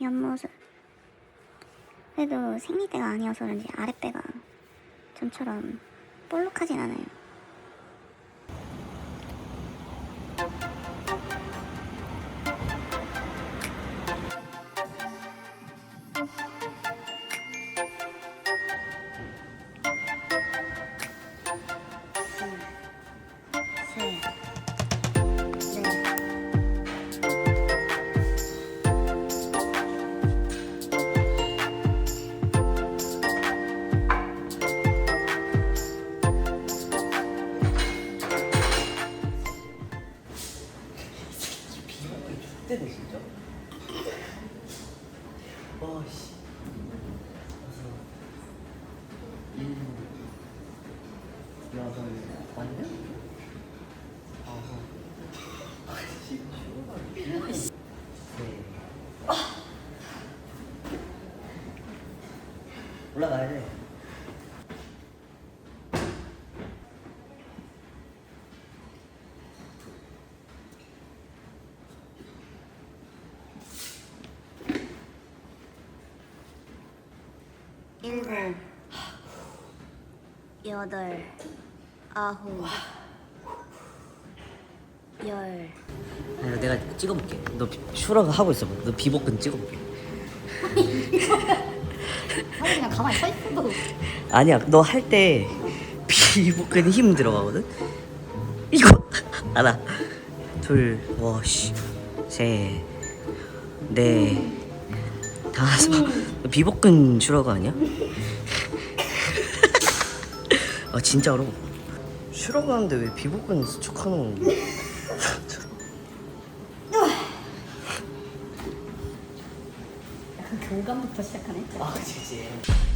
옆모습. 그래도 생리 때가 아니어서 그런지 아랫배가 전처럼 볼록하진 않아요. 때네 진짜. 와씨. 일, 여덟, 완전? 아홉, 십, 네. 올라가야 돼. 일곱, 여덟, 아홉, 열. 아니, 내가 찍어볼게. 너 비- 슈러가 하고 있어봐. 너 비복근 찍어볼게. 아니 그냥 가만히 서 있어도 아니야, 너 할 때 비복근 힘 들어가거든. 이거 하나, 둘, 와씨, 셋, 넷, 너 비복근 슈러가 아니야? 아 진짜로. 슈러가 하는데 왜 비복근 수축하는? 약간 교감부터 시작하네 아, 그치. 하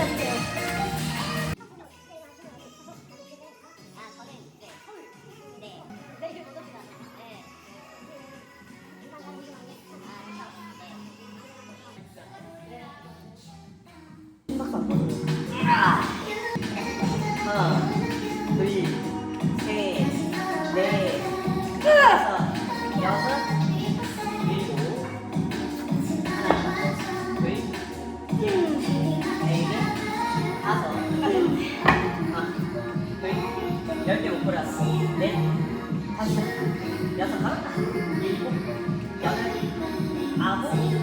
나, 둘, 아,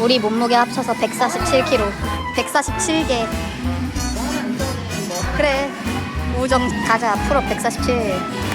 우리 몸무게 합쳐서 147kg 147개. 그래 우정 가자. 풀업 147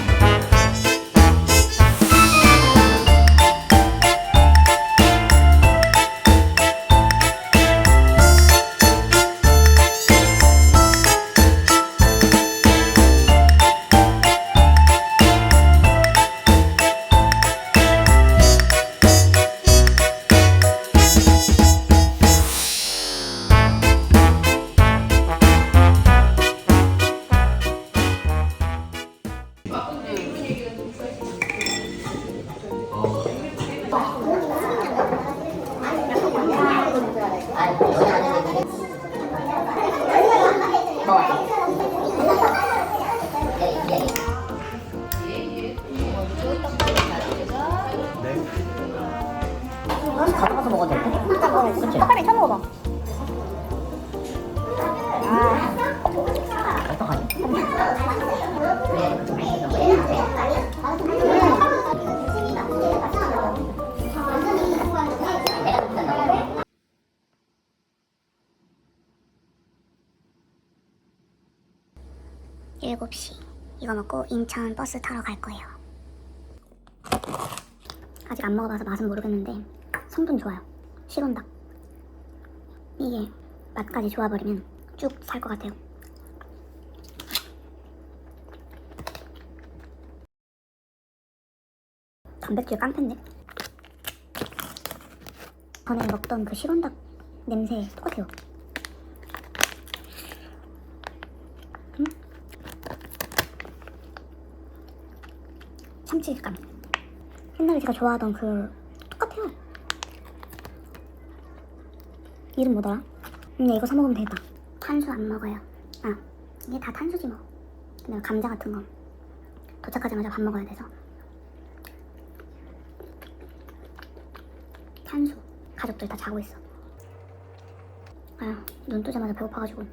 7시 이거 먹고 인천 버스 타러 갈 거예요. 아직 안 먹어봐서 맛은 모르겠는데 성분 좋아요. 실온닭 이게 맛까지 좋아버리면 쭉 살 것 같아요. 단백질 깡패인데? 전에 먹던 그 실온닭 냄새 똑같아요. 참치감. 옛날에 제가 좋아하던 그 똑같아요. 이름 뭐더라? 근데 이거 사 먹으면 되겠다. 탄수 안 먹어요. 아 이게 다 탄수지 뭐. 근데 감자 같은 거 도착하자마자 밥 먹어야 돼서. 탄수. 가족들 다 자고 있어. 아휴 눈 뜨자마자 배고파가지고.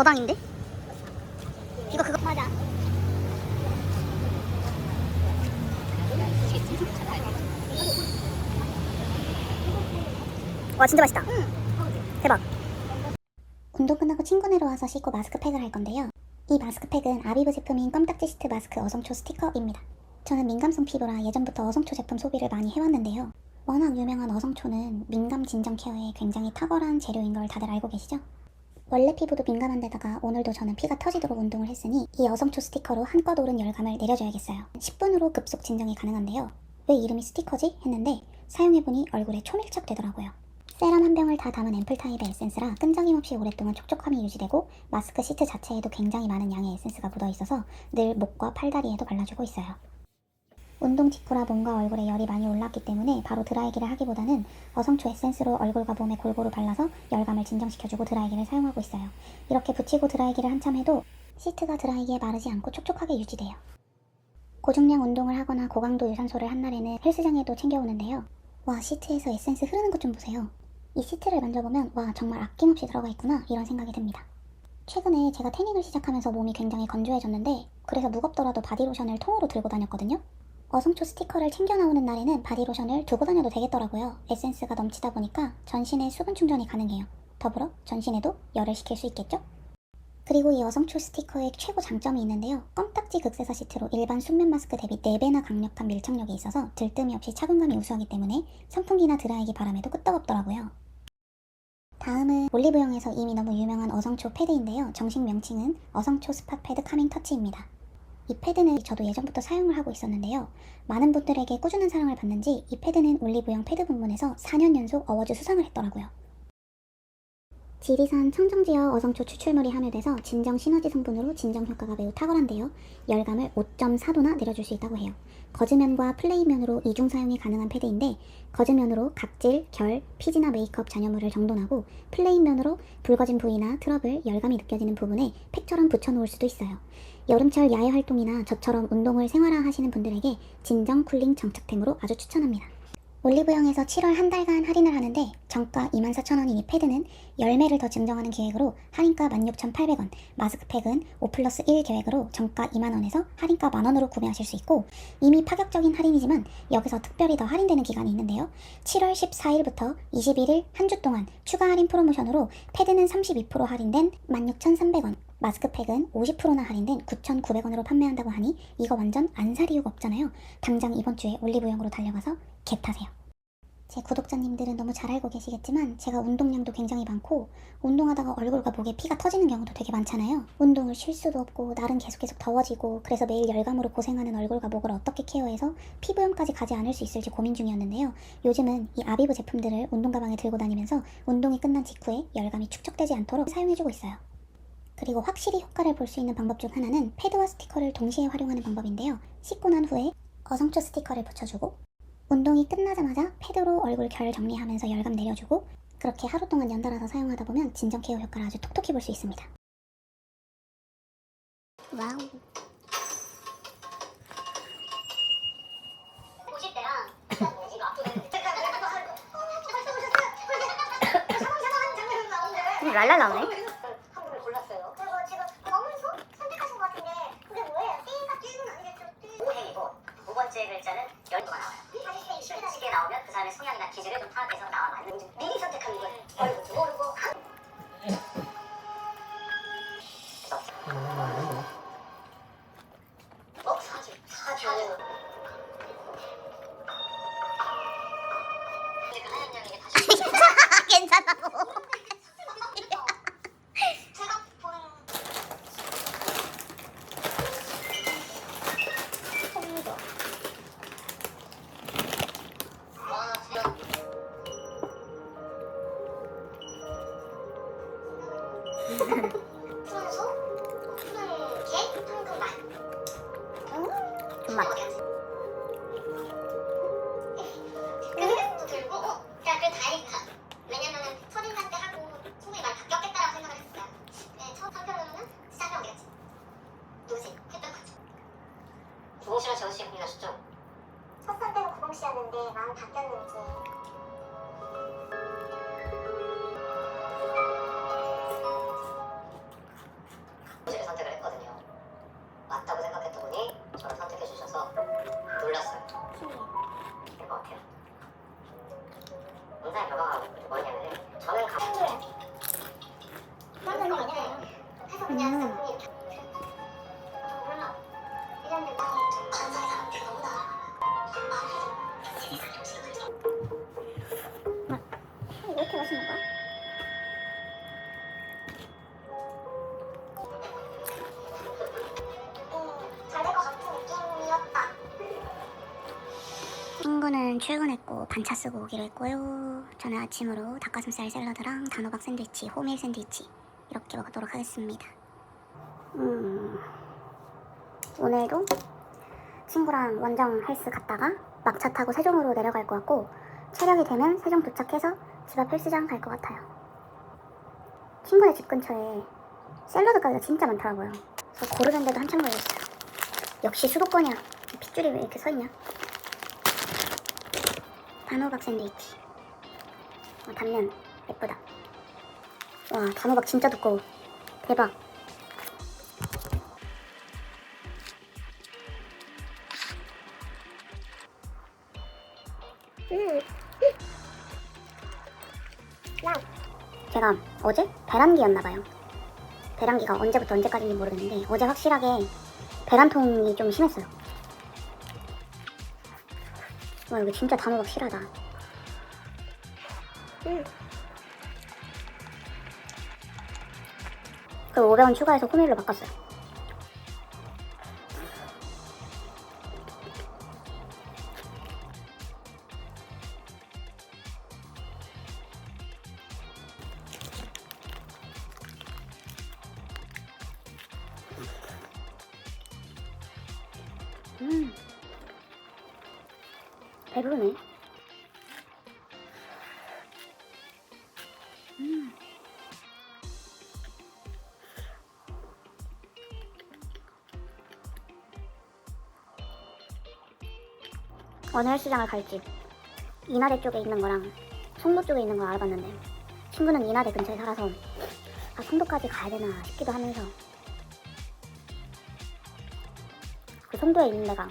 저당인데? 이거 그거 맞아. 와 진짜 맛있다. 대박. 운동 끝나고 친구네로 와서 씻고 마스크팩을 할 건데요. 이 마스크팩은 아비브 제품인 껌딱지 시트 마스크 어성초 스티커입니다. 저는 민감성 피부라 예전부터 어성초 제품 소비를 많이 해왔는데요. 워낙 유명한 어성초는 민감 진정 케어에 굉장히 탁월한 재료인 걸 다들 알고 계시죠? 원래 피부도 민감한 데다가 오늘도 저는 피가 터지도록 운동을 했으니 이 어성초 스티커로 한껏 오른 열감을 내려줘야겠어요. 10분으로 급속 진정이 가능한데요. 왜 이름이 스티커지? 했는데 사용해보니 얼굴에 초밀착 되더라고요. 세럼 한 병을 다 담은 앰플 타입의 에센스라 끈적임 없이 오랫동안 촉촉함이 유지되고 마스크 시트 자체에도 굉장히 많은 양의 에센스가 묻어 있어서 늘 목과 팔다리에도 발라주고 있어요. 운동 직후라 몸과 얼굴에 열이 많이 올랐기 때문에 바로 드라이기를 하기보다는 어성초 에센스로 얼굴과 몸에 골고루 발라서 열감을 진정시켜주고 드라이기를 사용하고 있어요. 이렇게 붙이고 드라이기를 한참 해도 시트가 드라이기에 마르지 않고 촉촉하게 유지돼요. 고중량 운동을 하거나 고강도 유산소를 한 날에는 헬스장에도 챙겨오는데요. 와 시트에서 에센스 흐르는 것 좀 보세요. 이 시트를 만져보면 와 정말 아낌없이 들어가 있구나 이런 생각이 듭니다. 최근에 제가 태닝을 시작하면서 몸이 굉장히 건조해졌는데 그래서 무겁더라도 바디로션을 통으로 들고 다녔거든요. 어성초 스티커를 챙겨 나오는 날에는 바디로션을 두고 다녀도 되겠더라고요. 에센스가 넘치다 보니까 전신에 수분 충전이 가능해요. 더불어 전신에도 열을 식힐 수 있겠죠? 그리고 이 어성초 스티커의 최고 장점이 있는데요. 껌딱지 극세사 시트로 일반 순면 마스크 대비 4배나 강력한 밀착력이 있어서 들뜸이 없이 착용감이 우수하기 때문에 선풍기나 드라이기 바람에도 끄떡없더라고요. 다음은 올리브영에서 이미 너무 유명한 어성초 패드인데요. 정식 명칭은 어성초 스팟 패드 카밍 터치입니다. 이 패드는 저도 예전부터 사용을 하고 있었는데요. 많은 분들에게 꾸준한 사랑을 받는지 이 패드는 올리브영 패드 부문에서 4년 연속 어워즈 수상을 했더라고요. 지리산 청정지역 어성초 추출물이 함유돼서 진정 시너지 성분으로 진정 효과가 매우 탁월한데요. 열감을 5.4도나 내려줄 수 있다고 해요. 거즈면과 플레이면으로 이중 사용이 가능한 패드인데 거즈면으로 각질, 결, 피지나 메이크업 잔여물을 정돈하고 플레이면으로 붉어진 부위나 트러블, 열감이 느껴지는 부분에 팩처럼 붙여놓을 수도 있어요. 여름철 야외 활동이나 저처럼 운동을 생활화 하시는 분들에게 진정 쿨링 정착템으로 아주 추천합니다. 올리브영에서 7월 한 달간 할인을 하는데 정가 24,000원인 이 패드는 열매를 더 증정하는 계획으로 할인가 16,800원, 마스크팩은 5 플러스 1 계획으로 정가 2만원에서 할인가 만원으로 구매하실 수 있고 이미 파격적인 할인이지만 여기서 특별히 더 할인되는 기간이 있는데요. 7월 14일부터 21일 한 주 동안 추가 할인 프로모션으로 패드는 32% 할인된 16,300원, 마스크팩은 50%나 할인된 9,900원으로 판매한다고 하니 이거 완전 안 살 이유가 없잖아요. 당장 이번 주에 올리브영으로 달려가서 겟하세요. 제 구독자님들은 너무 잘 알고 계시겠지만 제가 운동량도 굉장히 많고 운동하다가 얼굴과 목에 피가 터지는 경우도 되게 많잖아요. 운동을 쉴 수도 없고 날은 계속 계속 더워지고 그래서 매일 열감으로 고생하는 얼굴과 목을 어떻게 케어해서 피부염까지 가지 않을 수 있을지 고민 중이었는데요. 요즘은 이 아비브 제품들을 운동 가방에 들고 다니면서 운동이 끝난 직후에 열감이 축적되지 않도록 사용해주고 있어요. 그리고 확실히 효과를 볼 수 있는 방법 중 하나는 패드와 스티커를 동시에 활용하는 방법인데요. 씻고 난 후에 어성초 스티커를 붙여주고 운동이 끝나자마자 패드로 얼굴 결 정리하면서 열감 내려주고 그렇게 하루 동안 연달아서 사용하다 보면 진정 케어 효과를 아주 톡톡히 볼 수 있습니다. 와우. 50대랑 랄랄 나오네. 한분을 골랐어요. 그리고 지금 검은소 선택하신 것 같은데 그게 뭐예요? 띠가 띠는 아니겠죠? 띠. 오행이고 두 번째 열도가 나와요. 시계 나오면 그 사람의 성향이나 기질을 좀 파악해서 나와 맞는 미리 선택한 거예요. 얼굴도 모르고 괜찮다고. Bye. 출근했고 반차 쓰고 오기로 했고요. 저는 아침으로 닭가슴살 샐러드랑 단호박 샌드위치, 호밀 샌드위치 이렇게 먹도록 하겠습니다. 음, 오늘도 친구랑 원정 헬스 갔다가 막차 타고 세종으로 내려갈 것 같고 체력이 되면 세종 도착해서 집 앞 헬스장 갈 것 같아요. 친구네 집 근처에 샐러드 가게가 진짜 많더라고요. 그래서 고르는데도 한참 걸렸어요. 역시 수도권이야. 핏줄이 왜 이렇게 서 있냐? 단호박 샌드위치. 어, 단면 예쁘다. 와 단호박 진짜 두꺼워. 대박. 음. 제가 어제 배란기였나봐요. 배란기가 언제부터 언제까지인지 모르겠는데 어제 확실하게 배란통이 좀 심했어요. 와 이거 진짜 단호박 실하다. 음. 그 500원 추가해서 호밀로 바꿨어요. 어느 헬스장을 갈지 이나대 쪽에 있는 거랑 송도 쪽에 있는 걸 알아봤는데 친구는 이나대 근처에 살아서 아 송도까지 가야 되나 싶기도 하면서 그 송도에 있는 데가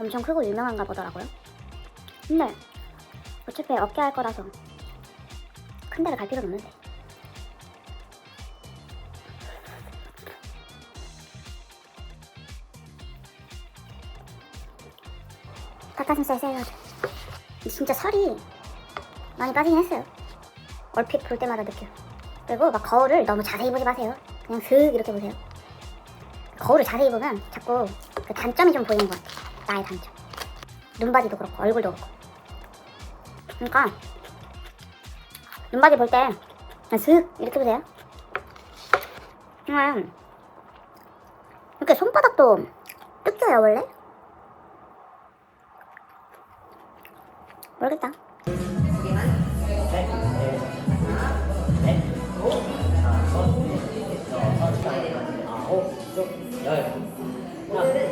엄청 크고 유명한가 보더라고요. 근데 어차피 어깨 할 거라서 큰 데를 갈 필요는 없는데. 닭가슴살 샐러드. 진짜 살이 많이 빠지긴 했어요. 얼핏 볼 때마다 느껴요. 그리고 막 거울을 너무 자세히 보지 마세요. 그냥 슥 이렇게 보세요. 거울을 자세히 보면 자꾸 그 단점이 좀 보이는 것 같아. 나의 단점. 눈바디도 그렇고 얼굴도 그렇고. 그러니까 눈바디 볼때 그냥 슥 이렇게 보세요. 그냥 이렇게 손바닥도 뜯겨요 원래? 모르겠다. 열.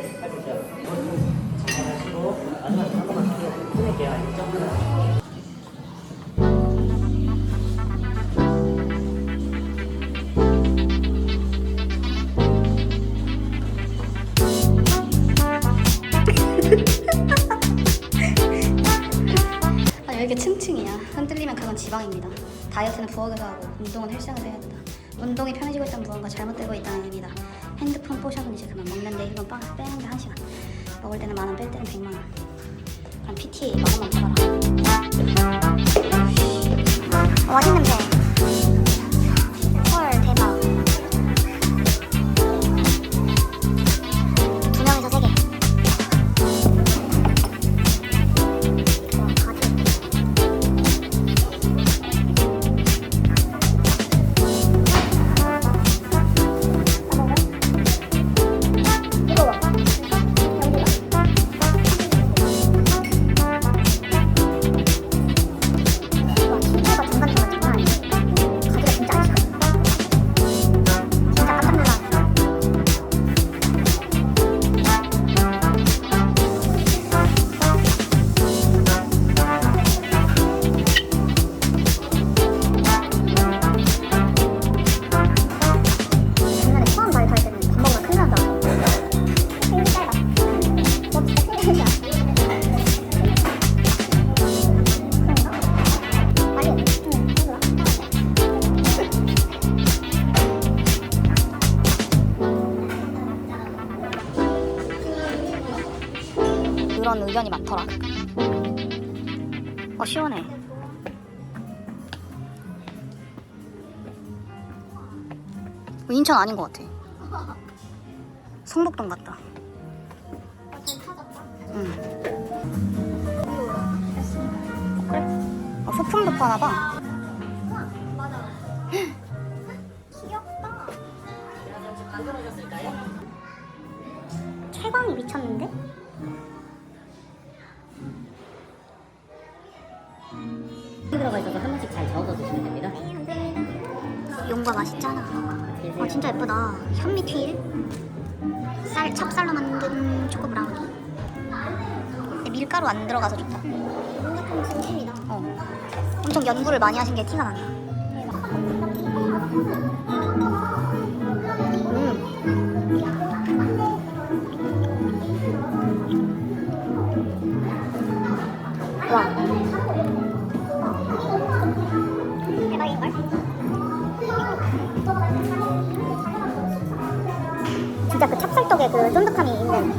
층층이야. 흔 들리면 그건 지방입니다. 다이어트는 부엌에서 하고 운동은 헬스장에서 해야 된다. 운동이 편해지고 있다면 무언가 잘못되고 있다는 의미다. 핸드폰 뽀샵은 이제 그만 먹는데 1번 빵 빼는 게 1시간. 먹을 때는 만원 뺄 때는 100만 원. 그럼 PT 만원만 받아라. 어, 맛있는 냄새. 많더라. 어 시원해. 어, 인천 아닌 것 같아. 성북동 같다. 응. 그래? 어, 소품도 파나 봐. 들어가 있어서 한 번씩 잘 저어서 드시면 됩니다. 용과 맛있잖아. 아 진짜 예쁘다. 현미튀일. 쌀 찹쌀로 만든 초코 브라우니. 근데 밀가루 안 들어가서 좋다. 뭔가 좀 진심이다. 어. 엄청 연구를 많이 하신 게 티가 난다. 와. 그 찹쌀떡에 그 쫀득함이 있는.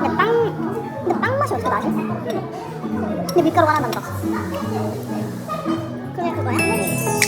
근데 빵, 근데 빵 맛이 어떻게 나지? 근데 밀가루가 하나 난다. 그게 그거야?